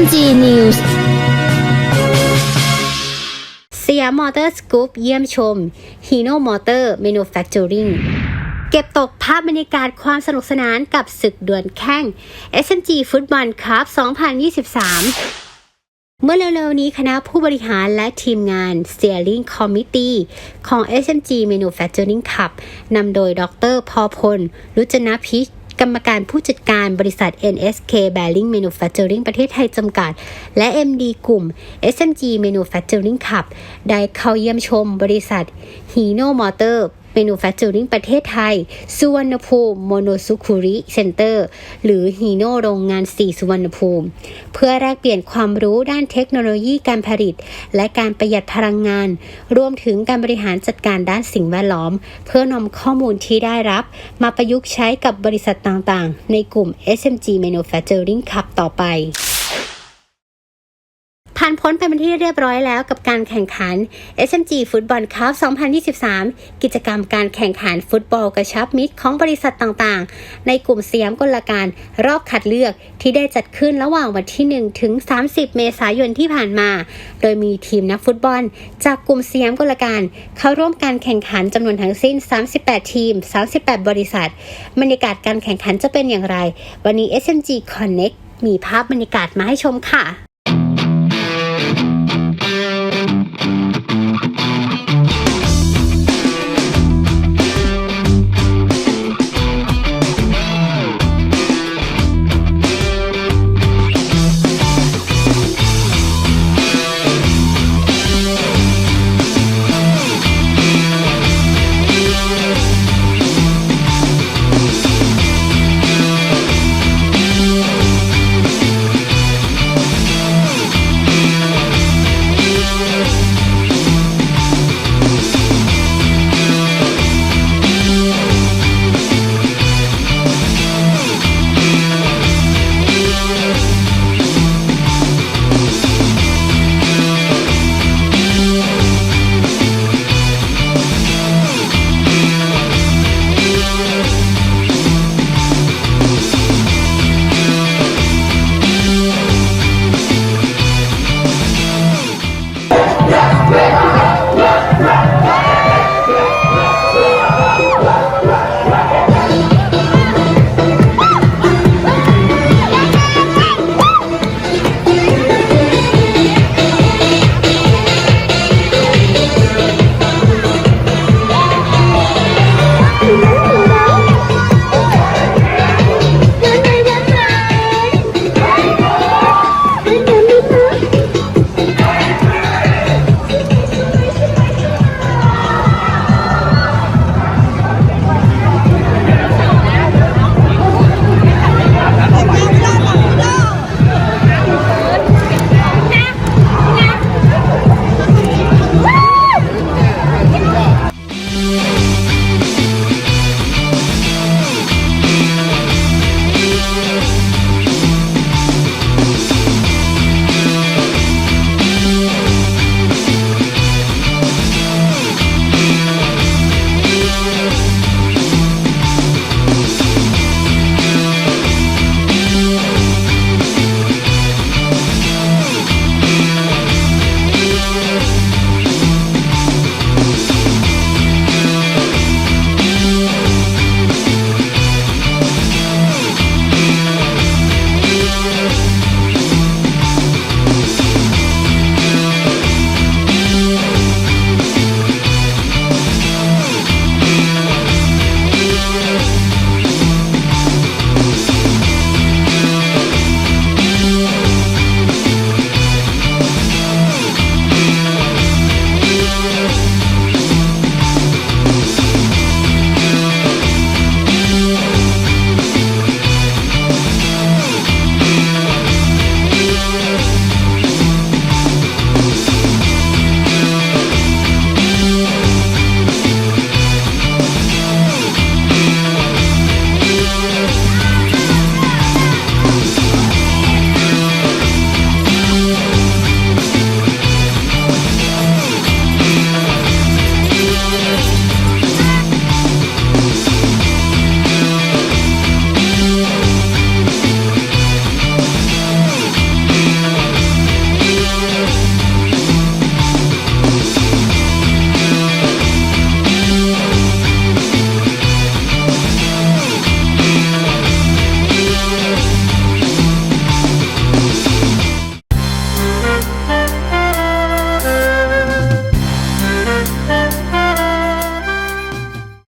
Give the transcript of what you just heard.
SMG News สยามมอเตอร์สกู๊ปเยี่ยมชม Hino Motor Manufacturing เก็บตกภาพบรรยากาศความสนุกสนานกับศึกดวลแข่ง SMG ฟุตบอลครับ 2023เมื่อเร็วๆนี้คณะผู้บริหารและทีมงาน Steering Committee ของ SMG Manufacturing Cup นำโดยดร พอพล รุจนาพิช กรรมการผู้จัดการบริษัท NSK Bearing Manufacturing ประเทศไทยจำกัด และ MD กลุ่ม SMG Manufacturing Cup ได้เข้าเยี่ยมชมบริษัท Hino Motor Manufacturing ประเทศไทย สุวรรณภูมิโมโนซุคุริเซ็นเตอร์หรือฮีโนโรงงาน 4 สุวรรณภูมิ เพื่อแลกเปลี่ยนความรู้ด้านเทคโนโลยีการผลิต และการประหยัดพลังงาน รวมถึงการบริหารจัดการด้านสิ่งแวดล้อม เพื่อนำข้อมูลที่ได้รับ มาประยุกต์ใช้กับบริษัทต่างๆ ในกลุ่ม SMG Manufacturing Cup ต่อไป ผ่านพ้นไปเป็นที่เรียบร้อยแล้วกับการแข่งขัน SMG ฟุตบอลคัพ2023 กิจกรรมการแข่งขันฟุตบอลกระชับมิตรของบริษัทต่างๆ ในกลุ่มสยมกลการรอบคัดเลือกที่ได้จัดขึ้นระหว่างวันที่ 1 ถึง 30 เมษายนที่ผ่านมา โดยมีทีมนักฟุตบอล จากกลุ่มสยมกลการเข้าร่วมการแข่งขันจำนวนทั้งสิ้น 38 ทีม 38 บริษัท บรรยากาศการแข่งขันจะเป็นอย่างไร วันนี้ SMG Connect มีภาพบรรยากาศมาให้ชมค่ะ